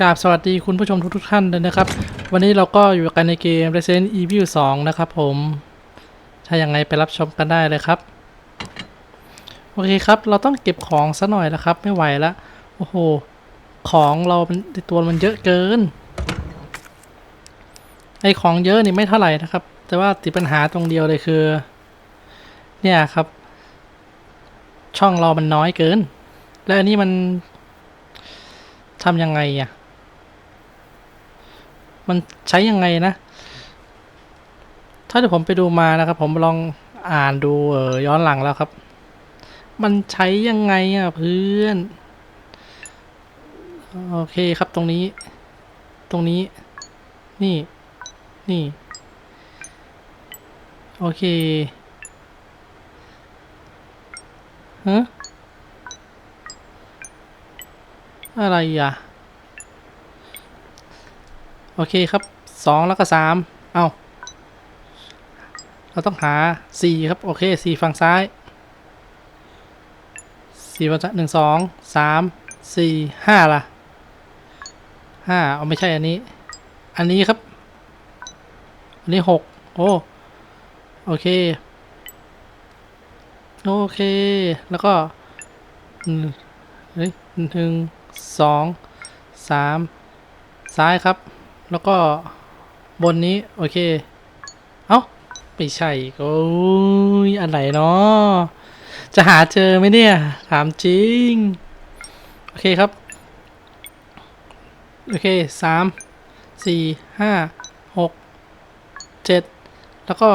กราบสวัสดีคุณผู้ชมทุกๆท่านเลยนะครับ วันนี้เราก็อยู่กันในเกม Resident Evil 2 นะครับผม ถ้าอย่างไงไปรับชมกันได้เลยครับ โอเคครับ เราต้องเก็บของซะหน่อยแล้วครับ ไม่ไหวละโอ้โห ของเรามันในตัวมันเยอะเกิน ไอของเยอะนี่ไม่เท่าไหร่นะครับ แต่ว่าติดปัญหาตรงเดียวเลยคือ เนี่ยครับ ช่องเรามันน้อยเกิน และอันนี้มันทำยังไงอะ มันใช้ยังไงนะ ถ้าเดี๋ยวผมไปดูมานะครับ ผมลองอ่านดูเออย้อนหลังแล้วครับ มันใช้ยังไงอะเพื่อน โอเคครับตรงนี้ ตรงนี้ นี่ นี่ โอเคฮะอะไรอะ โอเคครับสองแล้วก็สามเอาเราต้องหาสี่ครับ โอเคสี่ฝั่งซ้ายสี่ฝั่งซ้ายหนึ่งสองสามสี่ห้าล่ะห้าเอาไม่ใช่อันนี้ อันนี้ครับ อันนี้หกโอ้โอเค โอเค แล้วก็เฮ้ยหนึ่งสองสามซ้ายครับ แล้วก็บนนี้ โอเค เอ้าไม่ใช่โอ้ยอันไหนเนาะจะหาเจอไหมเนี่ย ถามจริง โอเคครับ โอเคสามสี่ห้าหกเจ็ดแล้วก็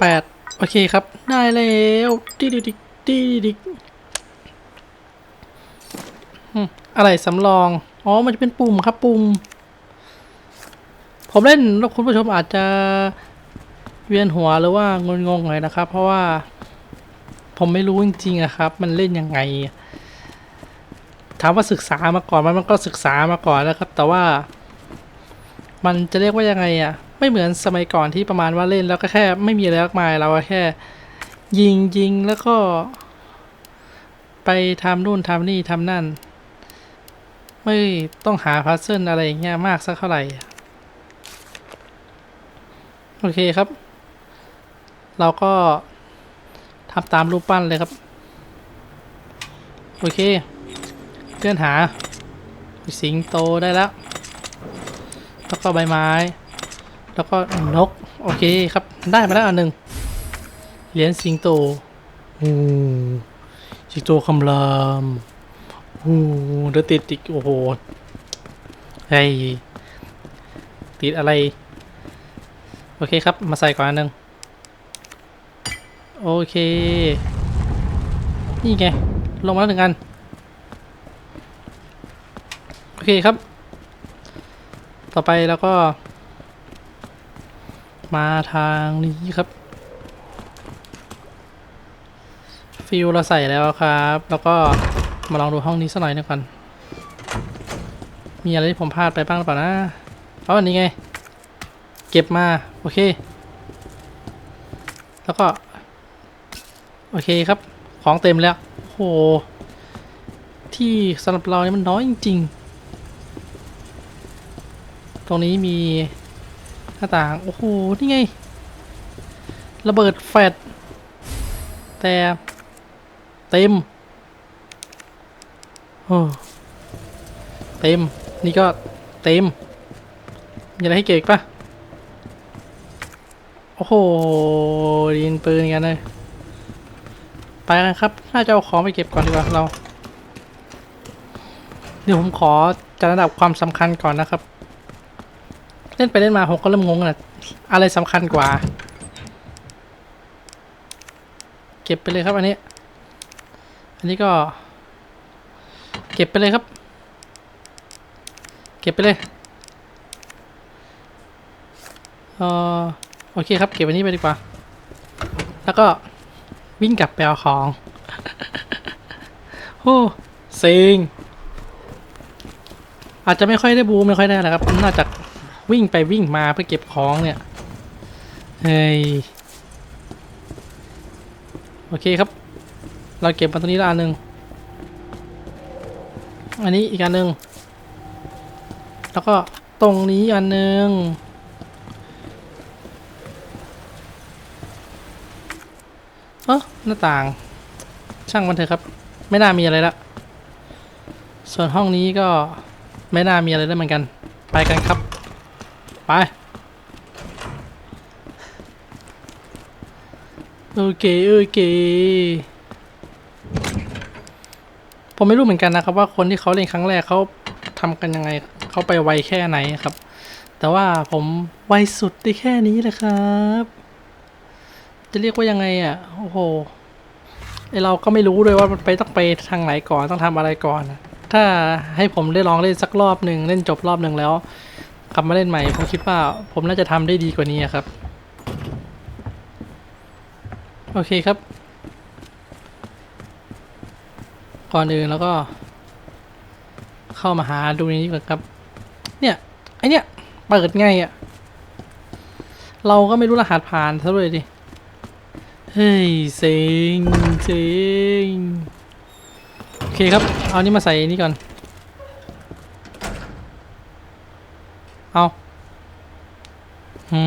แปดโอเคครับ ได้แล้วดิดิดิดิดิอะไรสำรอง อ๋อ มันจะเป็นปุ่มครับปุ่ม ผมเล่นแล้วคุณผู้ชมอาจจะเวียนหัวหรือว่างงงหน่อยนะครับ เพราะว่าผมไม่รู้จริงๆอะครับ มันเล่นยังไง ถามว่าศึกษามาก่อนไหมมันก็ศึกษามาก่อนแล้วครับ แต่ว่า มันจะเรียกว่ายังไงอะไม่เหมือนสมัยก่อนที่ประมาณว่าเล่นแล้วก็แค่ไม่มีอะไรมากมายเราแค่ ยิงยิงแล้วก็ ไปทำนู่นทำนี่ทำนั่น ไม่ต้องหาพัซเซิลอะไรอย่างเงี้ยมากสักเท่าไหร่ โอเคครับ เราก็ทำตามรูปปั้นเลยครับ โอเคเคลื่อนหา สิงโตได้แล้ว แล้วก็ใบไม้ แล้วก็นก โอเคครับ ได้มาแล้วอันหนึ่งเหรียญสิงโตโอ้สิงโตคำรามโอ้เดี๋ยวติดอีกโอ้โหเฮ้ยติดอะไร โอเคครับ มาใส่ก่อนอันหนึ่งโอเค นี่ไง ลงมาแล้วหนึ่งอัน โอเคครับ ต่อไปแล้วก็ มาทางนี้ครับ ฟิวเราใส่แล้วครับ แล้วก็มาลองดูห้องนี้สักหน่อยหนึงก่อน มีอะไรที่ผมพลาดไปบ้างหรือเปล่านะอ๋ออันนี้ไง เก็บมา โอเค แล้วก็ โอเคครับ ของเต็มแล้วโอ้โห ที่สำหรับเราเนี่ยมันน้อยจริง ๆ ตรงนี้มีหน้าต่าง โอ้โห นี่ไง ระเบิดแฟดแต่เต็มโอ้เต็ม นี่ก็เต็มมีอะไรให้เก็บปะ โอ้โหยิงปืนกันเลย ไปกันครับ น่าจะเอาของไปเก็บก่อนดีกว่าเรา เดี๋ยวผมขอจัดระดับความสำคัญก่อนนะครับ เล่นไปเล่นมาผมก็เริ่มงงนะอะไรสำคัญกว่า เก็บไปเลยครับอันนี้ อันนี้ก็ เก็บไปเลยครับ เก็บไปเลยเออ อเคครับเก็บอันนี้ไปดีกว่า แล้วก็วิ่งกลับไปเอาของโอ้เซ็งอาจจะไม่ค่อยได้บูไม่ค่อยได้แหละครับน่าจะวิ่งไปวิ่งมาเพื่อเก็บของเนี่ยเฮ้ยโอเคครับ เราเก็บมาตรงนี้ละอันหนึ่งอันนี้อีกอันหนึ่งแล้วก็ตรงนี้อันหนึ่ง เออหน้าต่าง ช่างมันเถอะครับ ไม่น่ามีอะไรละ ส่วนห้องนี้ก็ไม่น่ามีอะไรแล้เหมือนกัน ไปกันครับ ไป โอเค โอเค ผมไม่รู้เหมือนกันนะครับว่าคนที่เขาเล่นครั้งแรกเขาทำกันยังไง เขาไปไวแค่ไหนครับ แต่ว่าผมไวสุดได้แค่นี้แหละครับ จะเรียกว่ายังไงอะ โอ้โหไอเราก็ไม่รู้ด้วยว่ามันไปต้องไปทางไหนก่อนต้องทำอะไรก่อนถ้าให้ผมได้ลองเล่นสักรอบหนึ่งเล่นจบรอบหนึ่งแล้วกลับมาเล่นใหม่ผมคิดว่าผมน่าจะทำได้ดีกว่านี้ครับ โอเคครับ ก่อนอื่นแล้วก็ เข้ามาหาดูนี้ก่อนครับ เนี่ยไอเนี่ยเปิดไงอะ่ะเราก็ไม่รู้รหัสผ่านซะเลยดิ ฮ้ยเซ็งเซ็งโอเคครับ เอานี่มาใส่นี่ก่อน เอาอื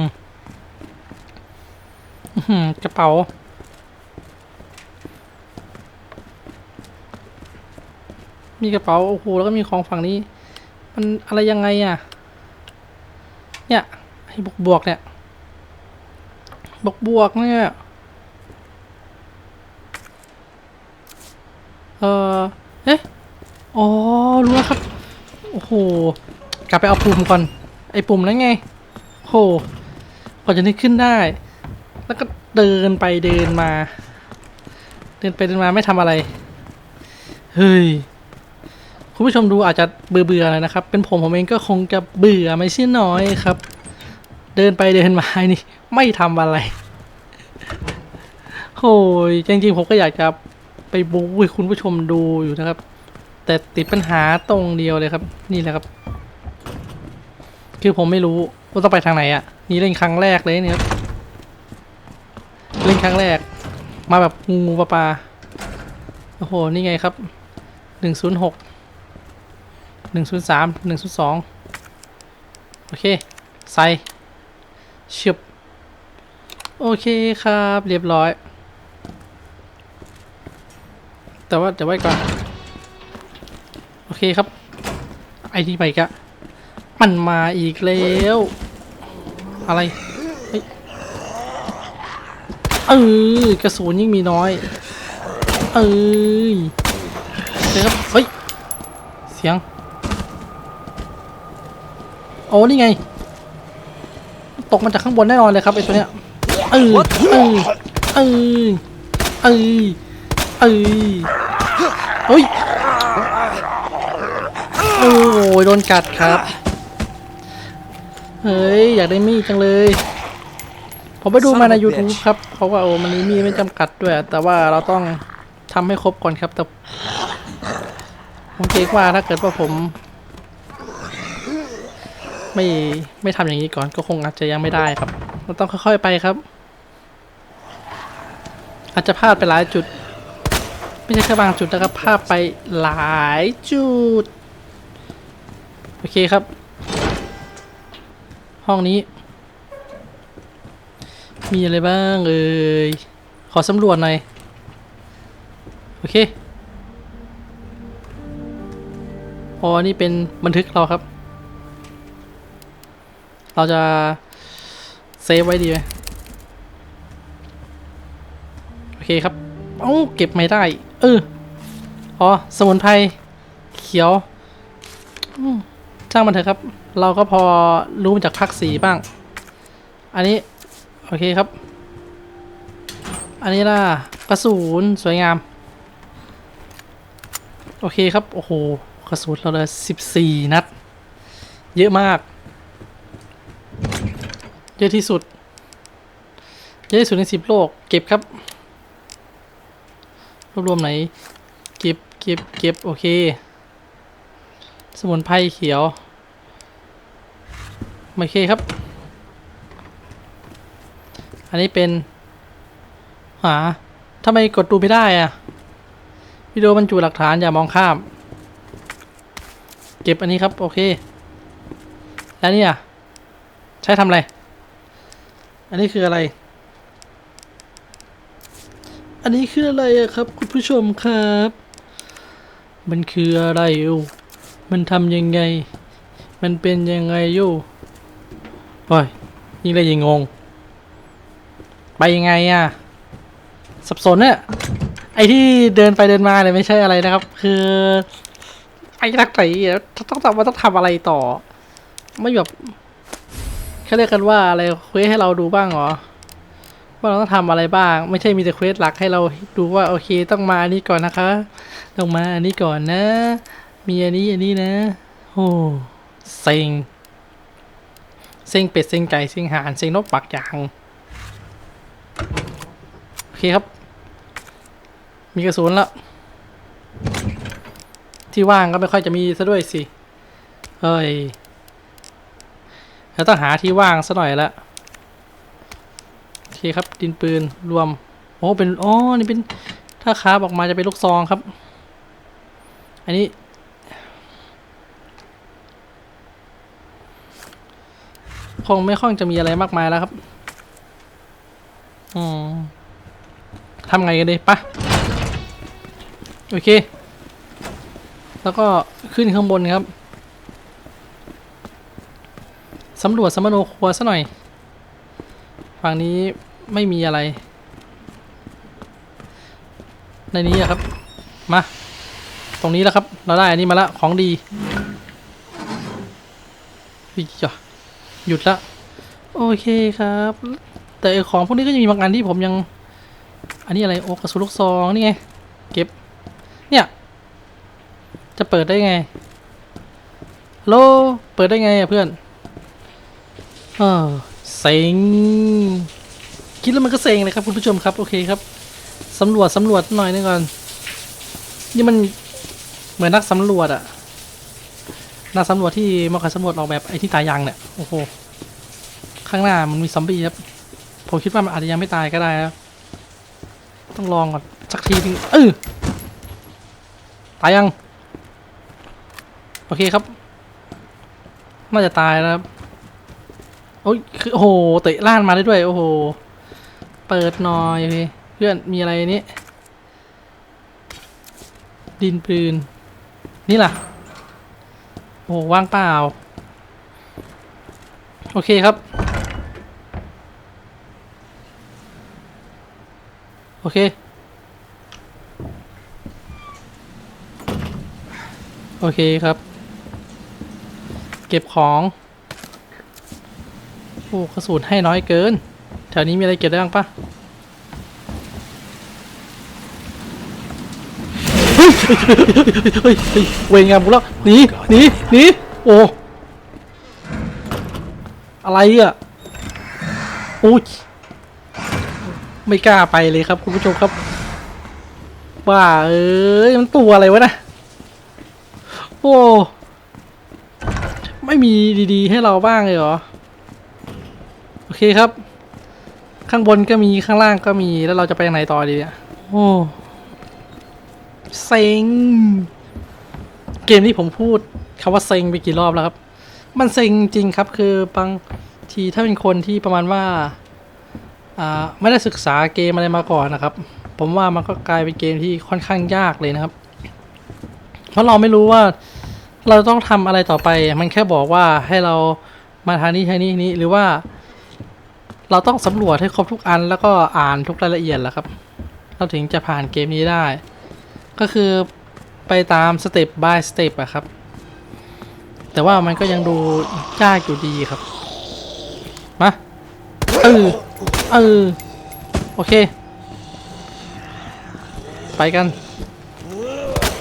มกระเป๋ามีกระเป๋าโอ้โหแล้วก็มีของฝั่งนี้ มันอะไรยังไงอะ เนี่ยให้บวกบวกๆเนี่ย บวกบวกเนี่ยเออเอ๊ะอ๋อรู้แล้วครับ โอ้โห กลับไปเอาปุ่มก่อน ไอ้ปุ่มนั้นไงโอ้โหกว่าจะนึกขึ้นได้ แล้วก็เดินไปเดินมา เดินไปเดินมาไม่ทำอะไร เฮ้ย คุณผู้ชมดูอาจจะเบื่อเบื่อๆเลยนะครับ เป็นผมผมเองก็คงจะเบื่อไม่ใช่น้อยครับ เดินไปเดินมานี่ไม่ทำอะไรโอ้ยจริงๆผมก็อยากจะไปบู๊ให้คุณผู้ชมดูอยู่นะครับ แต่ติดปัญหาตรงเดียวเลยครับ นี่แหละครับ คือผมไม่รู้ว่าต้องไปทางไหนอะ่ะ นี่เล่นครั้งแรกเลยเนี่ยครับเล่นครั้งแรก มาแบบงูปลาปลาโอ้โห นี่ไงครับหนึ่งศูนย์หกหนึ่งศูนย์สามหนึ่งศูนย์สองโอเค ใส่ ชึบโอเคครับ เรียบร้อย แต่ว่าเดี๋ยวไว้ก่อน โอเคครับ ไอ้ที่ไปกะมันมาอีกแล้ว อะไรเฮ้ยเออกระสุนยิ่งมีน้อย เอ้ยเดี๋ยวครับเฮ้ย เสียง โอ้นี่ไง ตกมาจากข้างบนแน่นอนเลยครับไอตัวเนี้ยเออเออเออเออเออเฮ้ยโอ้ยโดนกัดครับ เฮ้ย อยากได้มีดจังเลย ผมไปดูมาใน YouTube ครับเขาว่าโอ้มันมีมีดไม่จำกัดด้วย แต่ว่าเราต้องทำให้ครบก่อนครับแต่ผมเกรงว่าถ้าเกิดว่าผม ไม่ไม่ทำอย่างนี้ก่อนก็คงอาจจะยังไม่ได้ครับเราต้องค่อยๆไปครับ อาจจะพลาดไปหลายจุด ไม่ใช่แค่บางจุดนะครับพลาดไปหลายจุด โอเคครับ ห้องนี้ มีอะไรบ้างเอ่ยขอสำรวจหน่อย โอเคอ๋อนี่เป็นบันทึกเราครับ เราจะเซฟไว้ดีไหมโอเคครับเอ้าเก็บไม่ได้ เออ อ๋อ สมุนไพรเขียวอืมช่างมันเถอะครับ เราก็พอรู้มาจากภาคสีบ้าง อันนี้ โอเคครับ อันนี้ล่ะกระสุนสวยงาม โอเคครับ โอ้โห กระสุนเราเลยสิบสี่นัด เยอะมาก เยอะที่สุด เยอะที่สุดในสิบโลก เก็บครับ รวบรวมไหน เก็บ เก็บ เก็บ โอเค สมุนไพรเขียว โอเคครับ อันนี้เป็น หาทำไมกดดูไม่ได้อะวิดีโอบรรจุหลักฐานอย่ามองข้าม เก็บอันนี้ครับ โอเค แล้วนี่ยใช้ทำอะไร อันนี้คืออะไร อันนี้คืออะไรครับคุณผู้ชมครับ มันคืออะไรอยู่มันทำยังไง มันเป็นยังไงอยู่โอ้ยยิ่งเลยยิ่งงง ไปยังไงอะสับสนเนี่ยไอที่เดินไปเดินมาเนี่ยไม่ใช่อะไรนะครับ คือไอ้นักไต่ต้องทำว่าต้องทำอะไรต่อ ไม่แบบ เขาเรียกกันว่าอะไรเควสให้เราดูบ้างเหรอว่าเราต้องทำอะไรบ้าง ไม่ใช่มีแต่เควสหลักให้เราดูว่าโอเคต้องมาอันนี้ก่อนนะคะ ต้องมาอันนี้ก่อนนะ มีอันนี้อันนี้นะโอ้เซ็งเซ็งเป็ดเซ็งไก่เซ็งห่านเซ็งนกปักยางโอเคครับ มีกระสุนแล้วที่ว่างก็ไม่ค่อยจะมีซะด้วยสิเฮ้ย เราต้องหาที่ว่างซะหน่อยละโอเคครับดินปืนรวม โอ้เป็นอ๋อนี่เป็นถ้าคาบออกมาจะเป็นลูกซองครับ อันนี้ คงไม่ค่อยจะมีอะไรมากมายแล้วครับอืมทำไงกันดีปะโอเค แล้วก็ขึ้นข้างบนครับ สำรวจสมโนครัวซะหน่อย ฝั่งนี้ไม่มีอะไร ในนี้อะครับ มา ตรงนี้แล้วครับ เราได้อันนี้มาแล้วของดีวิจ้ะหยุดละ โอเคครับ แต่ของพวกนี้ก็ยังมีบางอันที่ผมยัง อันนี้อะไรโอ้กระสุนลูกซองนี่ไง เก็บ เนี่ย จะเปิดได้ไงฮัลโหลเปิดได้ไงอะเพื่อน ออเซ็งคิดแล้วมันก็เซ็งเลยครับคุณผู้ชมครับโอเคครับสำรวจสำรวจหน่อยนึงก่อน นี่มันเหมือนนักสำรวจอะนักสำรวจที่มาคอยสำรวจออกแบบไอ้ที่ตายยางเนี่ยโอ้โหข้างหน้ามันมีซอมบี้ครับผมคิดว่ามันอาจจะยังไม่ตายก็ได้แล้วต้องลองก่อนสักทีนึงเออตายยัง โอเคครับน่าจะตายแล้ว โอ้ยคือโอ้โหเตะล่านมาได้ด้วย โอ้โห เปิดหน่อยโอเคเพื่อนมีอะไรนี้ ดินปืน นี่ล่ะ โอ้ว่างเปล่า โอเคครับ โอเค โอเคครับ เก็บของ อ้กระสุนให้น้อยเกิน แถวนี้มีอะไรเก็บได้บ้างปะเฮ้ยเฮ้ยเฮ้ยเวงงามกูแล้วหนีหนีหนีโอ้อะไรอะโอ้ยไม่กล้าไปเลยครับคุณผู้ชมครับบ้าเอ้ยมันตัวอะไรวะนะโอ้ไม่มีดีๆ ให้เราบ้างเลยเหรอ โอเคครับ ข้างบนก็มีข้างล่างก็มีแล้วเราจะไปไหนต่อดีเนี่ยโอ้เซ็ง เกมนี้ผมพูดคำว่าเซ็งไปกี่รอบแล้วครับ มันเซ็งจริงครับ คือบางทีถ้าเป็นคนที่ประมาณว่า อ่า ไม่ได้ศึกษาเกมอะไรมาก่อนนะครับ ผมว่ามันก็กลายเป็นเกมที่ค่อนข้างยากเลยนะครับ เพราะเราไม่รู้ว่าเราต้องทำอะไรต่อไป มันแค่บอกว่าให้เรามาทางนี้ทางนี้นี้หรือว่า เราต้องสำรวจให้ครบทุกอันแล้วก็อ่านทุกรายละเอียดแหละครับ เราถึงจะผ่านเกมนี้ได้ ก็คือไปตามสเต็ป by สเต็ปอะครับ แต่ว่ามันก็ยังดูยากอยู่ดีครับ มา เออ เออ โอเค ไปกัน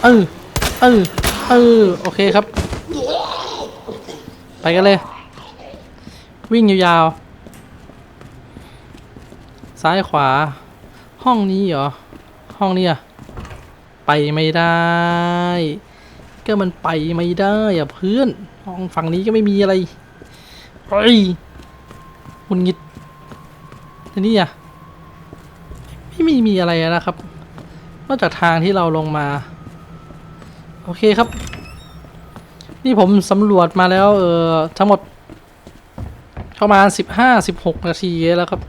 เออ เออ เออ โอเคครับ ไปกันเลย วิ่งยาวๆ ซ้ายขวา ห้องนี้เหรอ ห้องนี้อะไปไม่ได้ ก็มันไปไม่ได้อะเพื่อน ห้องฝั่งนี้ก็ไม่มีอะไรเฮ้ยหุนงิดทีนี่อะไม่มีมีอะไรนะครับ นอกจากทางที่เราลงมา โอเคครับ นี่ผมสำรวจมาแล้วเออทั้งหมดประมาณสิบห้าสิบหกนาทีแล้วครับ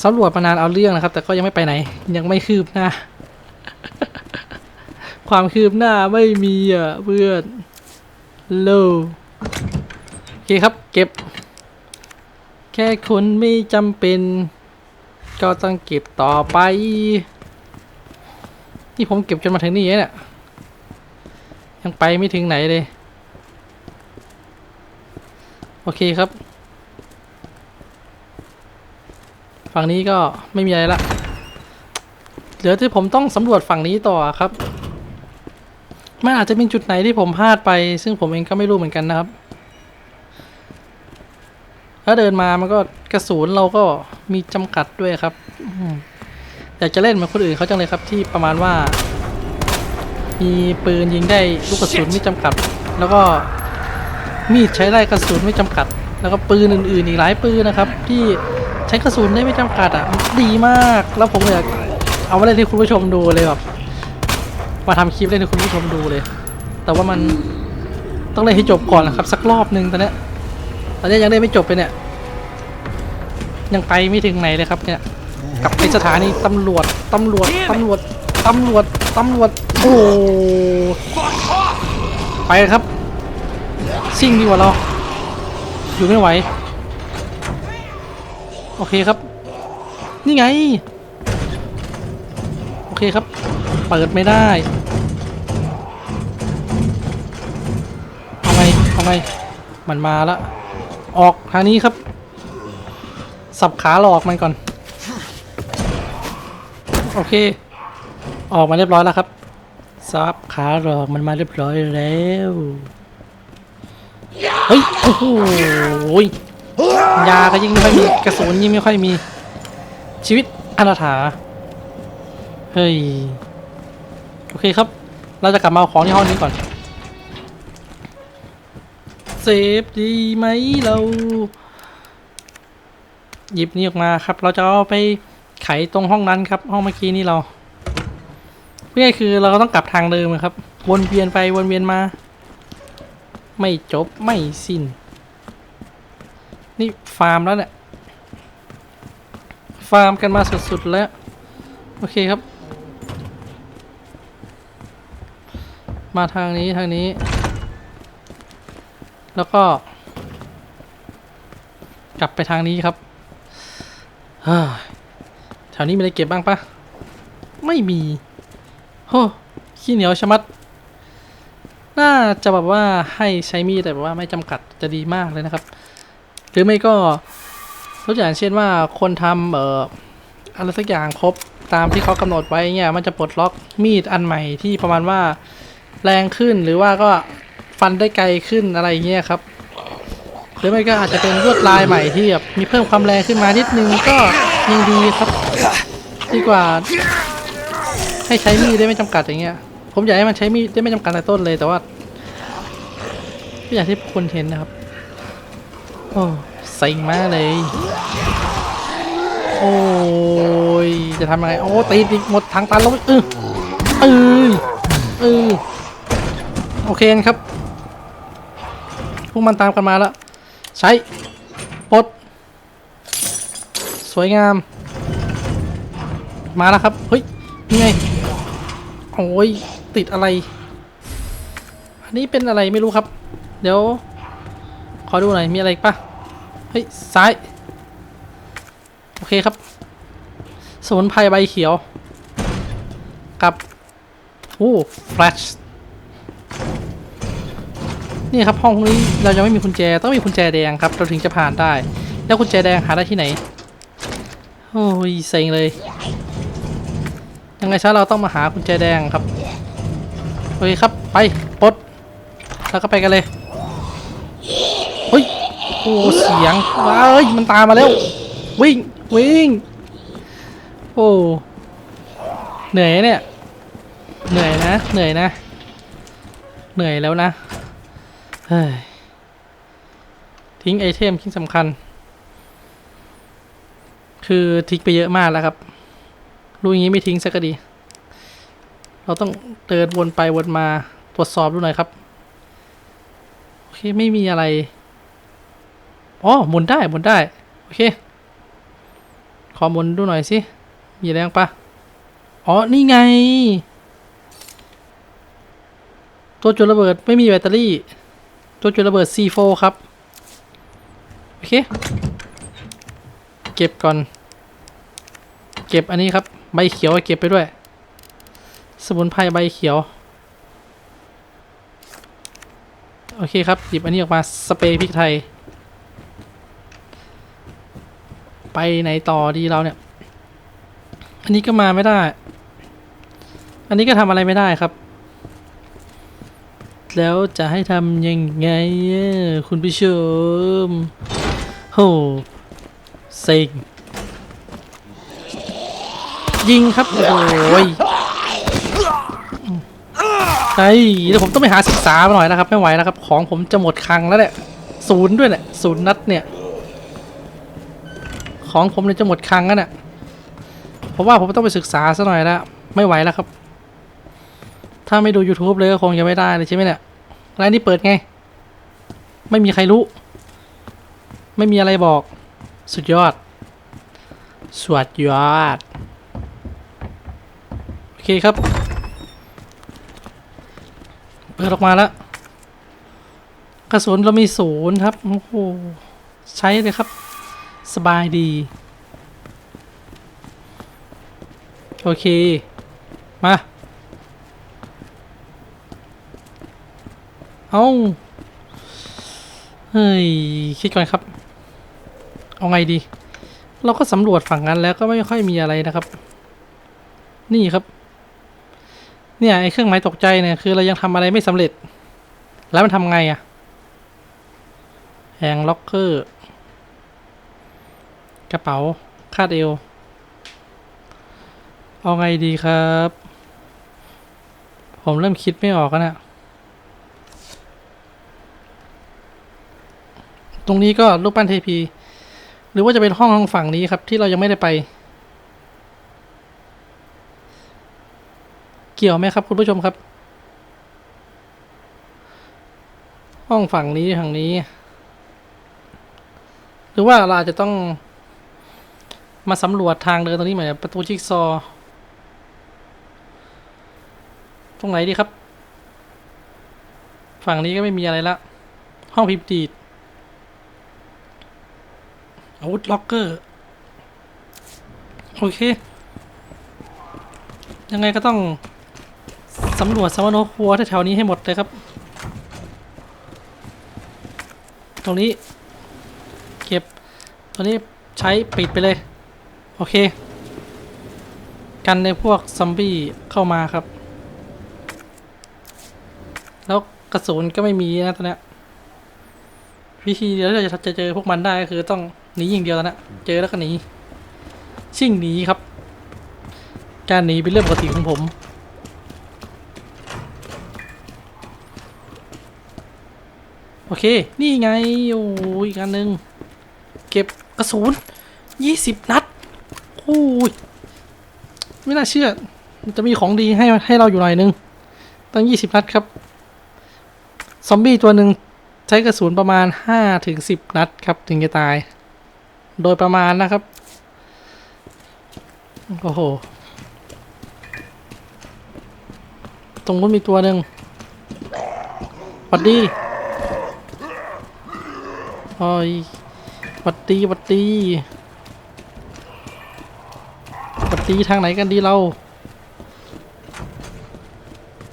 สำรวจมานานเอาเรื่องนะครับ แต่ก็ยังไม่ไปไหน ยังไม่คืบหน้า ความคืบหน้าไม่มีอะเพื่อนโลโอเคครับ เก็บ แค่คุณไม่จำเป็น ก็ต้องเก็บต่อไปที่ผมเก็บจนมาถึงนี่เนี่ยยังไปไม่ถึงไหนเลย โอเคครับ ฝั่งนี้ก็ไม่มีอะไรละเหลือที่ผมต้องสำรวจฝั่งนี้ต่อครับมันอาจจะเป็นจุดไหนที่ผมพลาดไป ซึ่งผมเองก็ไม่รู้เหมือนกันนะครับ ถ้าเดินมามันก็กระสุนเราก็มีจำกัดด้วยครับอยากจะเล่นเหมือนคนอื่นเขาจังเลยครับที่ประมาณว่า มีปืนยิงได้ลูกกระสุนไม่จำกัด แล้วก็มีดใช้ได้กระสุนไม่จำกัด แล้วก็ปืนอื่นๆอีกหลายปืนนะครับ ที่ ช้กระสุนได้ไม่จำกัดอะ ดีมาก แล้วผมอยากเอามาเล่นให้คุณผู้ชมดูเลยแบบ มาทำคลิปเล่นให้คุณผู้ชมดูเลย แต่ว่ามันต้องเล่นให้จบก่อนนะครับ สักรอบหนึ่งตอนนี้ตอนนี้ยังได้ไม่จบไปเนี่ย ยังไปไม่ถึงไหนเลยครับเนี่ยกลับไปสถานีตำรวจตำรวจตำรวจตำรวจตำรวจโอ้ไปครับ ซิ่งดีกว่าเรา อยู่ไม่ไหว โอเคครับ นี่ไง โอเคครับ เปิดไม่ได้ เอาไงเอาไงมันมาล้วออกทางนี้ครับ สับขาหลอกมันก่อน โอเค ออกมาเรียบร้อยแล้วครับซับขาหลอกมันมาเรียบร้อยแล้ว เฮ้ย โอ้โห ยาก็ยิ่งไม่ค่อยมีกระสุนยิ่งไม่ค่อยมีชีวิตอนาถาเฮ้ยโอเคครับ เราจะกลับมาเอาของที่ห้องนี้ก่อนเซฟดีไหมเรา หยิบนี่ออกมาครับ เราจะเอาไปไขตรงห้องนั้นครับ ห้องเมื่อกี้นี่เราเพื่อคือเราก็ต้องกลับทางเดิมครับ วนเวียนไปวนเวียนมา ไม่จบไม่สิ้น นี่ฟาร์มแล้วเนี่ย ฟาร์มกันมาสุดๆแล้ว โอเคครับ มาทางนี้ทางนี้ แล้วก็ กลับไปทางนี้ครับแถวนี้มีอะไรเก็บบ้างปะไม่มีโอ้ขี้เหนียวชะมัด น่าจะแบบว่าให้ใช้มีดแต่แบบว่าไม่จำกัดจะดีมากเลยนะครับ หรือไม่ก็ตัวอย่างเช่นว่าคนทำเอ่ออะไรสักอย่างครบตามที่เขากำหนดไว้เนี่ยมันจะปลดล็อกมีดอันใหม่ที่ประมาณว่าแรงขึ้นหรือว่าก็ฟันได้ไกลขึ้นอะไรเงี้ยครับ หรือไม่ก็อาจจะเป็นลวดลายใหม่ที่แบบมีเพิ่มความแรงขึ้นมานิดนึงก็ยังดีครับ ดีกว่า ให้ใช้มีดได้ไม่จำกัดอย่างเงี้ย ผมอยากให้มันใช้มีดได้ไม่จำกัดในต้นเลยแต่ว่าก็อย่างที่คุณเห็นนะครับ โอ้เซ็งมากเลย โอ้ย จะทำยังไง โอ้ ตีอีกหมดทางตันแล้วเออเออเออโอเคครับ พวกมันตามกันมาแล้ว ใช้ปดสวยงาม มาแล้วครับ เฮ้ยนี่ไง โอ้ย ติดอะไร อันนี้เป็นอะไรไม่รู้ครับ เดี๋ยว ขอดูหน่อยมีอะไรปะเฮ้ยซ้าย โอเคครับ สมุนไพรใบเขียว กับโอ้แฟลชนี่ครับห้องนี้เรายังไม่มีกุญแจต้องมีกุญแจแดงครับ เราถึงจะผ่านได้ แล้วกุญแจแดงหาได้ที่ไหน โอ้ยเซ็งเลย ยังไงซะเราต้องมาหากุญแจแดงครับ โอเคครับไปปดแล้วก็ไปกันเลย โอ้เสียงว้ายมันตามมาแล้ว วิ่งวิ่งโอ้เหนื่อยเนี่ยเหนื่อยนะเหนื่อยนะ เหนื่อยแล้วนะเฮ้ยทิ้งไอเทมทิ้งสำคัญ คือทิ้งไปเยอะมากแล้วครับรู้อย่างนี้ไม่ทิ้งสักก็ดี เราต้องเดินวนไปวนมาตรวจสอบดูหน่อยครับ โอเค ไม่มีอะไร อ๋อหมุนได้หมุนได้ โอเค ขอหมุนดูหน่อยสิ มีแรงปะอ๋อ นี่ไง ตัวจุดระเบิดไม่มีแบตเตอรี่ ตัวจุดระเบิด C4 ครับ โอเค เก็บก่อน เก็บอันนี้ครับ ใบเขียวเก็บไปด้วย สมุนไพรใบเขียวโอเคครับ หยิบอันนี้ออกมา สเปรย์พริกไทย ไปไหนต่อดีเราเนี่ย อันนี้ก็มาไม่ได้ อันนี้ก็ทำอะไรไม่ได้ครับ แล้วจะให้ทำยังไง คุณผู้ชมโหเซ็งยิงครับ โอ้ยไอ้เดี๋ยวผมต้องไปหาศึกษามาหน่อยนะครับ ไม่ไหวแล้วครับ ของผมจะหมดคังแล้วเนี่ยศูนย์ด้วยเนี่ยศูนย์นัดเนี่ย ของผมเนี่ยจะหมดคังแล้วเนี่ยผมว่าผมต้องไปศึกษาซะหน่อยแล้วไม่ไหวแล้วครับ ถ้าไม่ดู YouTube เลยก็คงจะไม่ได้เลยใช่ไหมเนี่ยร้านนี้เปิดไง ไม่มีใครรู้ ไม่มีอะไรบอก สุดยอด สวดยอด โอเคครับ เปิดออกมาแล้วกระสุนเรามีศูนย์ครับ โอ้โห ใช้เลยครับ สบายดี โอเค มา เอาเฮ้ย คิดก่อนครับ เอาไงดี เราก็สำรวจฝั่งนั้นแล้วก็ไม่ค่อยมีอะไรนะครับ นี่ครับ เนี่ยไอ้เครื่องหมายตกใจเนี่ยคือเรายังทำอะไรไม่สำเร็จ แล้วมันทำไงอะแฮงล็อกเกอร์ กระเป๋า คาดเอว เอาไงดีครับ ผมเริ่มคิดไม่ออกแล้วนะตรงนี้ก็รูปปั้นเทพี หรือว่าจะเป็นห้องทางฝั่งนี้ครับ ที่เรายังไม่ได้ไป เกี่ยวไหมครับคุณผู้ชมครับ ห้องฝั่งนี้ทางนี้ หรือว่าเราจะต้อง มาสำรวจทางเดินตรงนี้เหมือนประตูชิกซอว์ตรงไหนดีครับ ฝั่งนี้ก็ไม่มีอะไรละ ห้องพิมพ์ดีดอาวุธล็อกเกอร์ โอเค ยังไงก็ต้องสำรวจสมโนครัวแถวๆนี้ให้หมดเลยครับ ตรงนี้ เก็บ ตรงนี้ใช้ปิดไปเลย อเค กันในพวกซอมบี้เข้ามาครับ แล้วกระสุนก็ไม่มีนะตอนนี้วิธีเดียวที่เราจะจะเจอพวกมันได้ก็คือต้องหนีอย่างเดียวแล้วนะเจอแล้วก็หนีชิ่งหนีครับ การหนีเป็นเรื่องปกติของผม โอเค นี่ไง โอ้ยอีกอันหนึ่งเก็บกระสุนยี่สิบนัด โอ้ยไม่น่าเชื่อ จะมีของดีให้ให้เราอยู่หน่อยนึง ตั้งยี่สิบนัดครับ ซอมบี้ตัวหนึ่งใช้กระสุนประมาณห้าถึงสิบนัดครับ ถึงจะตาย โดยประมาณนะครับ โอ้โห ตรงนู้นมีตัวหนึ่งหวัดดีโอ้ยหวัดดีหวัดดี หวัดดีทางไหนกันดีเรา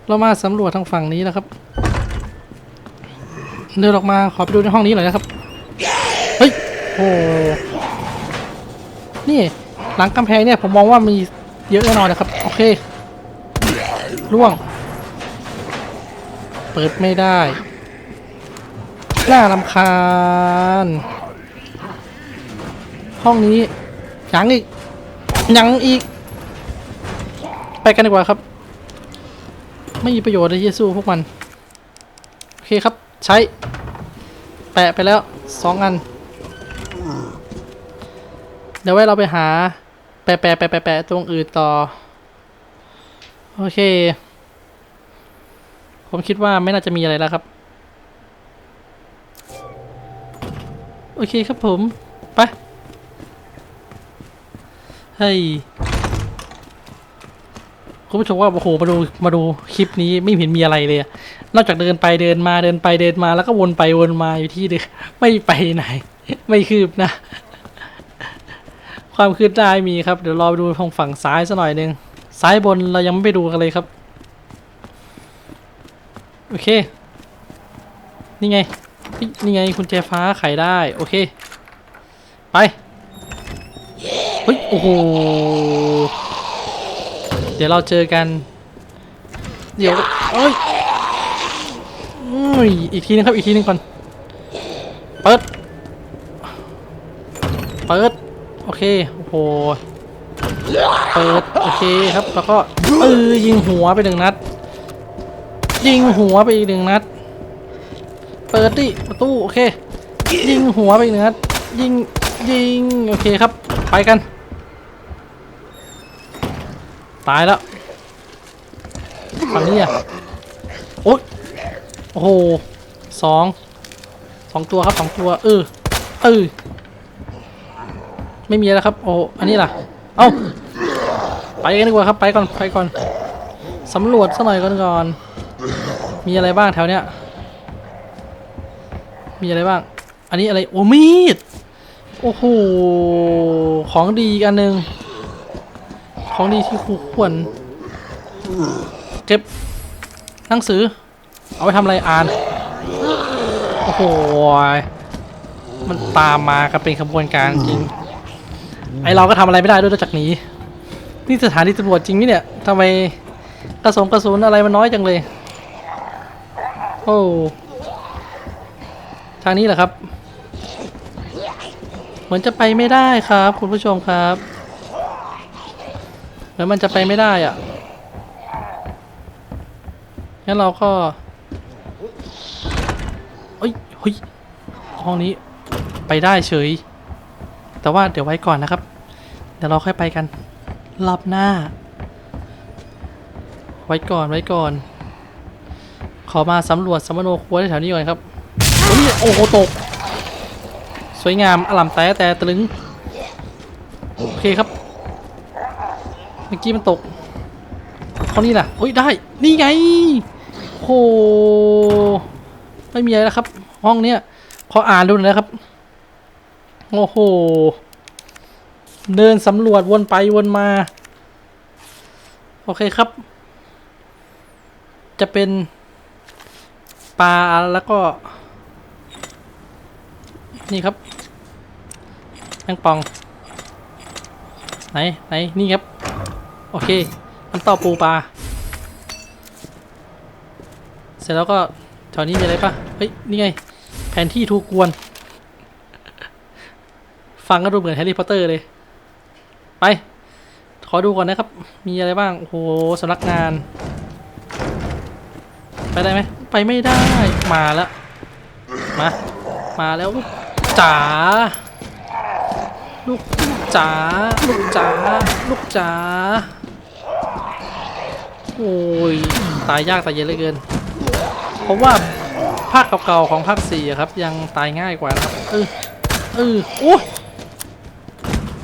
เรามาสำรวจทางฝั่งนี้นะครับ เดินออกมาขอไปดูในห้องนี้หน่อยนะครับ เฮ้ยโอ้นี่หลังกำแพงเนี่ยผมมองว่ามีเยอะแน่นอนนะครับ โอเคล่วง เปิดไม่ได้น่าลำคาญ ห้องนี้ยังอีก ยังอีก ไปกันดีกว่าครับ ไม่มีประโยชน์เลยที่จะสู้พวกมัน โอเคครับ ใช้ แปะไปแล้วสองอัน เดี๋ยวไว้เราไปหา แปะแปะแปะแปะแปะตรงอื่นต่อ โอเค ผมคิดว่าไม่น่าจะมีอะไรแล้วครับ โอเคครับผม ไป เฮ้ยคุณผู้ชมว่าโอ้โหมาดูมาดูคลิปนี้ไม่เห็นมีอะไรเลยนอกจากเดินไปเดินมาเดินไปเดินมาแล้วก็วนไปวนมาอยู่ที่เดิมไม่ไปไหน ไม่คืบนะความคืบหน้ามีครับเดี๋ยวรอไปดูทางฝั่งซ้ายสักหน่อยหนึ่งซ้ายบนเรายังไม่ไปดูกันเลยครับ โอเค นี่ไง นี่ไงคุณแจฟ้าไขได้ โอเค ไป ฮ้ย โอ้โห เดี๋ยวเราเจอกัน เดี๋ยวเอ้ยอุ้ยอีกทีนึงครับ อีกทีนึงก่อน เปิด เปิด โอเค โอ้โห เปิด โอเคครับ แล้วก็เออยิงหัวไปหนึ่งนัด ยิงหัวไปอีกหนึ่งนัด เปิดดิประตู โอเค ยิงหัวไปอีกหนึ่งนัด ยิง ยิง โอเคครับ ไปกัน ตายแล้วฝั่งนี้อะโอ๊ยโอ้โหสองสองตัวครับสองตัว เออเออไม่มีแล้วครับ โอ้อันนี้ล่ะ เอ้าไปกันดีกว่าครับ ไปก่อนไปก่อนสำรวจสักหน่อยก่อนก่อน มีอะไรบ้างแถวเนี้ย มีอะไรบ้าง อันนี้อะไร โอ้มีด โอ้โห ของดีอีกอันหนึ่ง ของดีที่คู่ควร เก็บหนังสือ เอาไปทำอะไรอ่าน โอ้โห มันตามมากันเป็นขบวนการจริง ไอเราก็ทำอะไรไม่ได้ด้วยนอกจากหนี้นี่สถานีตำรวจจริงนี่เนี่ยทำไมกระสงกระสุนอะไรมันน้อยจังเลย โอ้ ทางนี้เหรอครับ เหมือนจะไปไม่ได้ครับ คุณผู้ชมครับ เหมือมันจะไปไม่ได้อะงั้นเราก็เอ้ยเฮ้ย ห้องนี้ไปได้เฉย แต่ว่าเดี๋ยวไว้ก่อนนะครับ เดี๋ยวเราค่อยไปกัน รอบหน้า ไว้ก่อนไว้ก่อน ขอมาสำรวจสมโนครัวแถวนี้ก่อนครับโอ้โอ้โหตก สวยงามอลัมแต่แต่ตรึง โอเคครับ เมื่อกี้มันตกเขานี่ล่ะโอ้ยได้ นี่ไงโหไม่มีอะไรแล้วครับ ห้องเนี้ยขออ่านดูหน่อยนะครับ โอ้โห เดินสำรวจวนไปวนมา โอเคครับ จะเป็นปลาแล้วก็ นี่ครับแมงปอง ไหน ไหน นี่ครับ โอเค มันต่อปูปลา เสร็จแล้วก็แถวนี้มีอะไรปะเฮ้ย นี่ไง แผนที่ทูกวน ฟังก็ดูเหมือนแฮร์รี่พอตเตอร์เลย ไป ขอดูก่อนนะครับ มีอะไรบ้าง โอ้โหสำนักงาน ไปได้ไหม ไปไม่ได้ มาแล้ว มา มาแล้วจ๋าลูกจ๋าลูกจ๋าลูกจ๋า โอ้ยตายยากตายเย็นเหลือเกินผมว่าภาคเก่าๆของภาคสี่อะครับ ยังตายง่ายกว่านะครับเออเออโอ้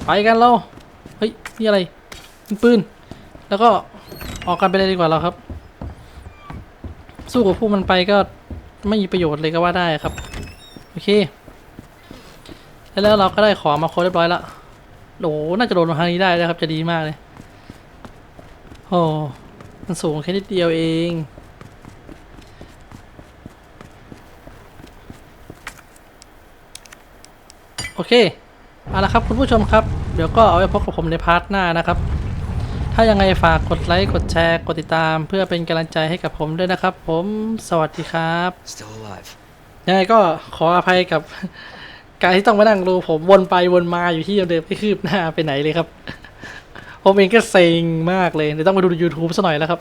ไปกันเราเฮ้ยนี่อะไรเป็นปืน แล้วก็ออกกันไปเลยดีกว่าเราครับ สู้กับพวกมันไปก็ไม่มีประโยชน์เลยก็ว่าได้ครับ โอเค แล้วเราก็ได้ของมาครบเรียบร้อยล้วโหน่าจะโดนทางนี้ได้นะครับ จะดีมากเลยโอ้ มันสูงแค่นิดเดียวเองโอเค เอาละครับคุณผู้ชมครับ เดี๋ยวก็เอาไว้พบกับผมในพาร์ทหน้านะครับ ถ้ายังไงฝากกดไลค์ กดแชร์ กดติดตาม เพื่อเป็นกำลังใจให้กับผมด้วยนะครับ ผมสวัสดีครับ Still alive. ยังไงก็ขออภัยกับ การที่ต้องมานั่งดูผมวนไปวนมาอยู่ที่เดิมไม่คืบหน้าไปไหนเลยครับ ผมเองก็เซ็งมากเลยเดี๋ยวต้องมาดู YouTube ซะหน่อยแล้วครับ